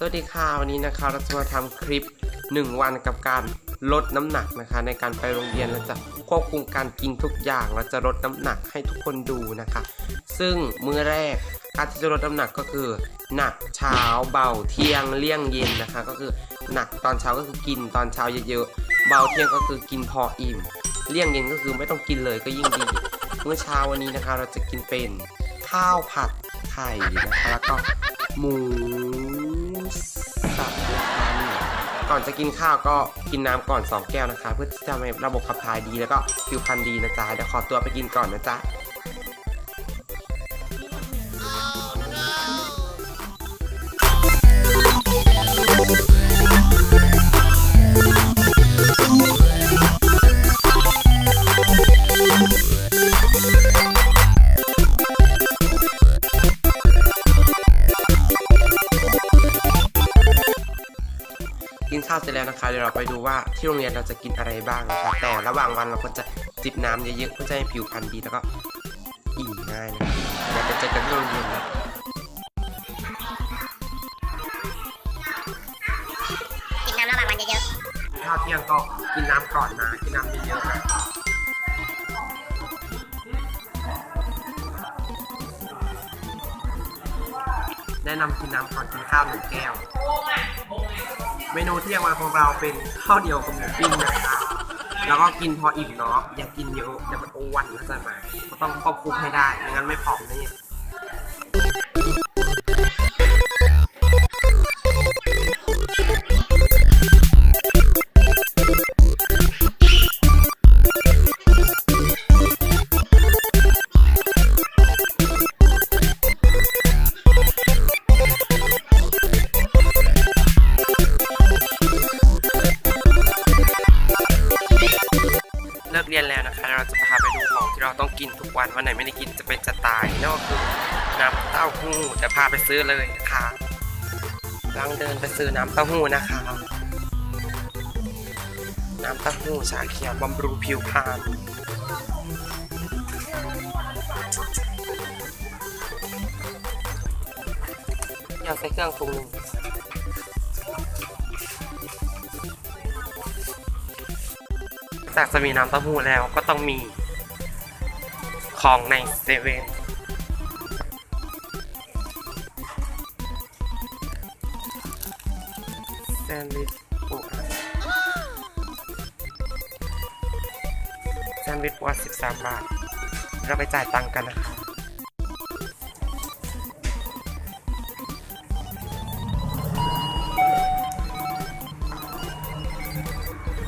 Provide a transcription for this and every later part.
สวัสดีค่ะวันนี้นะคะเราจะมาทำคลิป 1 วันกับการลดน้ำหนักนะคะ ในการไปโรงเรียนเราจะควบคุมการกินทุกอย่างเราจะลดน้ำหนักให้ทุกคนดูนะคะ ซึ่งมื้อแรกการที่จะลดน้ำหนักก็คือ หนักเช้าเบาเที่ยงเลี่ยงเย็นนะคะ ก็คือหนักตอนเช้าก็คือกินตอนเช้าเยอะๆเบาเที่ยงก็คือกินพออิ่ม เลี่ยงเย็นก็คือไม่ต้องกินเลยก็ยิ่งดีมื้อเช้าวันนี้นะคะ เราจะกินเป็นข้าวผัดไข่นะคะแล้วก็หมู ก่อนจะกินข้าวก็กินน้ำก่อน 2 แก้วนะคะ เพื่อที่จะทำให้ระบบขับถ่ายดีแล้วก็ผิวพรรณดีนะจ๊ะเดี๋ยวขอตัวไปกินก่อนนะจ๊ะ นข้าวเสร็จแล้วนะคะเดี๋ยวเราไปดูว่าที่โรงเรียนเราจะกินอะไรบ้างนะคะแต่ระหว่างวันเราก็จะจิบน้ำเยอะๆเพื่อจะให้ผิวพรรณดีแล้วก็อิ่มง่ายนะเดี๋ยวไปเจอกันที่โรงเรียนนะกินน้ำระหว่างวันเยอะข้าวเที่ยงก็กินน้ำก่อนนะกินน้ำเยอะๆนะแนะนำกินน้ำก่อนกินข้าวหนึ่งแก้ว เมนูเที่ยงวันของเราเป็นข้าวเดียวกับหมูปิ้งนะคะแล้วก็กินพออิ่มเนาะอย่ากินเยอะเดี๋ยวมันอ้วนนะจ๊ะมาก็ต้องควบคุมให้ได้ไม่งั้นไม่ผอมนี่ กินทุกวันวันไหนไม่ได้กินจะเป็นจะตายนั่ก็คือน้ำเต้าหู้จะพาไปซื้อเลยนะคะกำลังเดินไปซื้อน้ำเต้าหู้นะคะ น้ำเต้าหู้ชาเขียวบำรุงผิวพรรณอยากใส่เครื่องปรุงหนึ่งจากจะมีน้ำเต้าหู้แล้วก็ต้องมี ของในเซเว่นแซนด์วิชปูอัดแซนด์วิชปูอัด13 บาท เราไปจ่ายตังค์กันนะคะ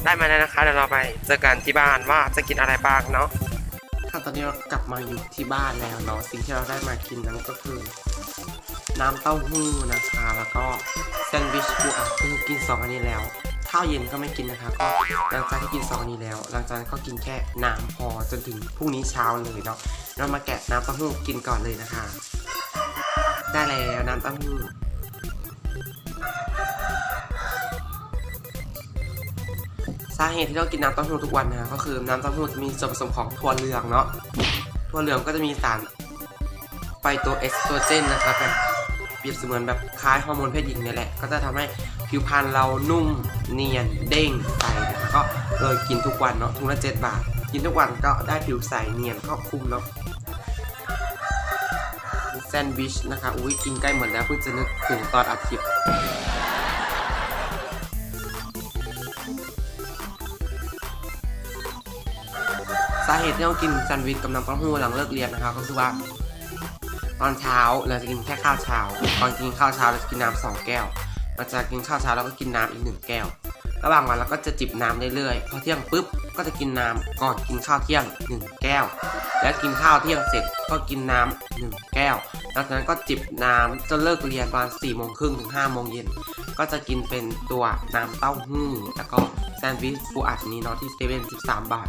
ได้มาแล้วนะคะเดี๋ยวเราไปเจอกันที่บ้านว่าจะกินอะไรบ้างเนาะ ค่ะตอนนี้เรากลับมาอยู่ที่บ้านแล้วเนาะสิ่งที่เราได้มากินนั้นก็คือ น้ำเต้าหู้นะคะ แล้วก็แซนด์วิชปูอัดคือกินสองอันนี้แล้วข้าวเย็นก็ไม่กินนะคะก็หลังจากที่กินสองอันนี้แล้ว หลังจากนั้นก็กินแค่น้ำพอจนถึงพรุ่งนี้เช้าเลยเนาะเรามาแกะน้ำเต้าหู้กินก่อนเลยนะคะ ได้แล้วน้ำเต้าหู้ สาเหตุที่เรากินน้ำเต้าหู้ทุกวันนะก็คือน้ำเต้าหู้จะมีส่วนผสมของถั่วเหลืองเนาะถั่วเหลืองก็จะมีสารไฟโตเอสโตรเจนนะครับแบบเปรียบเสมือนแบบคล้ายฮอร์โมนเพศหญิงนี่แหละ ก็จะทำให้ผิวพรรณเรานุ่มเนียนเด้งใสนะคะก็เลยกินทุกวันเนาะทุกละเจ็ดบาท กินทุกวันก็ได้ผิวใสเนียนก็คุ้มเนาะแซนด์วิชนะคะอุ้ยกินใกล้หมดแล้วเพิ่งจะนึกถึงตอนอัดคลิปาเหตุที่ต้องกินแซนด์วิชกับน้ำเต้าหู้หลังเลิกเรียนนะคะก็คือว่า ตอนเช้าเราจะกินแค่ข้าวเช้าตอนกินข้าวเช้าเราจะกินน้ำสองแก้วหลังจากกินข้าวเช้าเราก็กินน้ำอีกหนึ่งแก้ว ระหว่างวันเราก็จะจิบน้ำเรื่อยๆพอเที่ยงปุ๊บก็จะกินน้ำก่อนกินข้าวเที่ยงหนึ่งแก้ว แล้วกินข้าวเที่ยงเสร็จก็กินน้ำหนึ่งแก้วหลังจากนั้นก็จิบน้ำจนเลิกเรียนประมาณสี่โมงครึ่งถึงห้าโมงเย็นก็จะกินเป็นตัวน้ำเต้าหู้แล้วก็แซนด์วิชฟูอัดนี้เนาะที่เซเว่นสิบสามบาท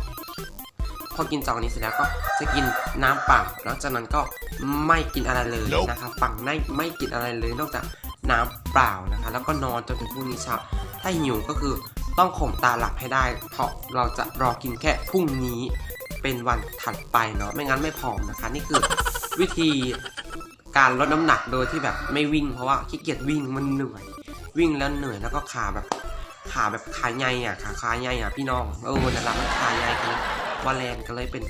พอกินสองอันนี้เสร็จแล้วก็จะกินน้ำเปล่าแล้วจากนั้นก็ไม่กินอะไรเลยนะคะฝั่งไม่ไม่กินอะไรเลยนอกจากน้ำเปล่านะคะ แล้วก็นอนจนถึงพรุ่งนี้เช้าถ้าหิวก็คือต้องข่มตาหลับให้ได้ เพราะเราจะรอกินแค่พรุ่งนี้เป็นวันถัดไปเนาะไม่งั้นไม่ผอมนะคะ นี่คือวิธีการลดน้ำหนักโดยที่แบบไม่วิ่งเพราะว่าขี้เกียจวิ่งมันเหนื่อย วิ่งแล้วเหนื่อยแล้วก็ขาแบบขาแบบขาใหญ่อะขาขาใหญ่อะพี่น้องเออนั่นแหละมันขาใหญ่กัน ว่าแรงก็เลยเป็น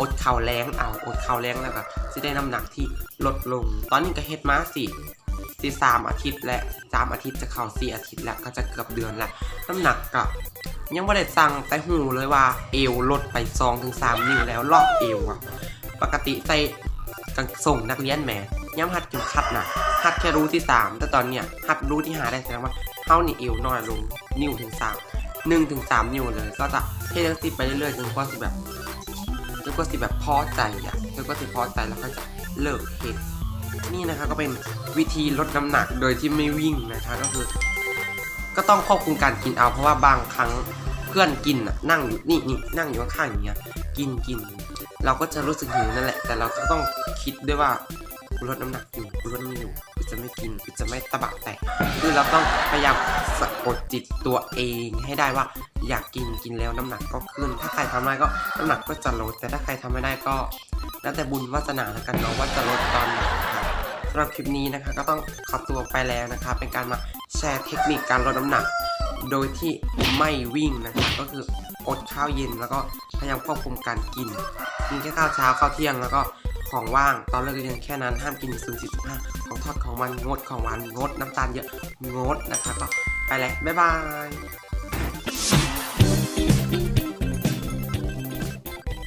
อดเข่าแรงเอาอดเข่าแรงแล้วก็จะได้น้ำหนักที่ลดลง ตอนนี้ก็เฮ็ดมาสิสี่สามอาทิตย์และสามอาทิตย์จะเข้าสี่อาทิตย์แล้วก็จะเกือบเดือนแล้วน้ำหนักก็ยังไม่ได้สั่งแต่หูเลยว่าเอวลดไปสองถึงสามนิ้วแล้วรอบเอวอะปกติใส่กางส่งนักเรียนแหมย้ำหัดเข็มขัดนะหัดแค่รู้ที่สามแต่ตอนเนี้ยหัดรู้ที่หาได้แสดงว่าเท่านี่เอวน้อยลงนิ้วถึงสาม หนึ่งถึงสามนิ้วเลย ก็จะเท่ทั้งสิไปเรื่อยๆจนกว่าสิแบบจนกว่าสิแบบพอใจอะจนกว่าสิพอใจแล้วก็จะเลิกเห็ดนี่นะคะก็เป็นวิธีลดน้ำหนักโดยที่ไม่วิ่งนะคะก็คือ ก็ต้องควบคุมการกินเอาเพราะว่าบางครั้งเพื่อนกินน่ะนั่งอยู่นี่นี่นั่งอยู่ข้างๆอย่างเงี้ยกินกินเราก็จะรู้สึกหิวนั่นแหละ แต่เราก็ต้องคิดด้วยว่ากูลดน้ำหนักอยู่กูลดไม่อยู่กู จะไม่กินกูจะไม่ตะบะแตกคือเราต้องพยายามสะกดจิตตัวเองให้ได้ว่า อยากกินกินแล้วน้ำหนักก็ขึ้น ถ้าใครทำได้ก็น้ำหนักก็จะลดแต่ถ้าใครทำไม่ได้ก็ แล้วแต่บุญวาสนาแล้วกันเนาะว่าจะลดตอนไหนครับสำหรับคลิปนี้นะคะก็ต้องขอตัวไปแล้วนะคะ เป็นการมาแชร์เทคนิคการลดน้ำหนัก โดยที่ไม่วิ่งนะคะก็คืออดข้าวเย็นแล้วก็พยายามควบคุมการกินกินแค่ข้าวเช้าข้าวเที่ยงแล้วก็ ของว่าง ตอนเลิกเรียนแค่นั้นห้ามกินศูนย์สิบห้าของทอดของมันงดของหวานงดน้ำตาลเยอะงดนะคะก็ไปแล้วบ๊ายบาย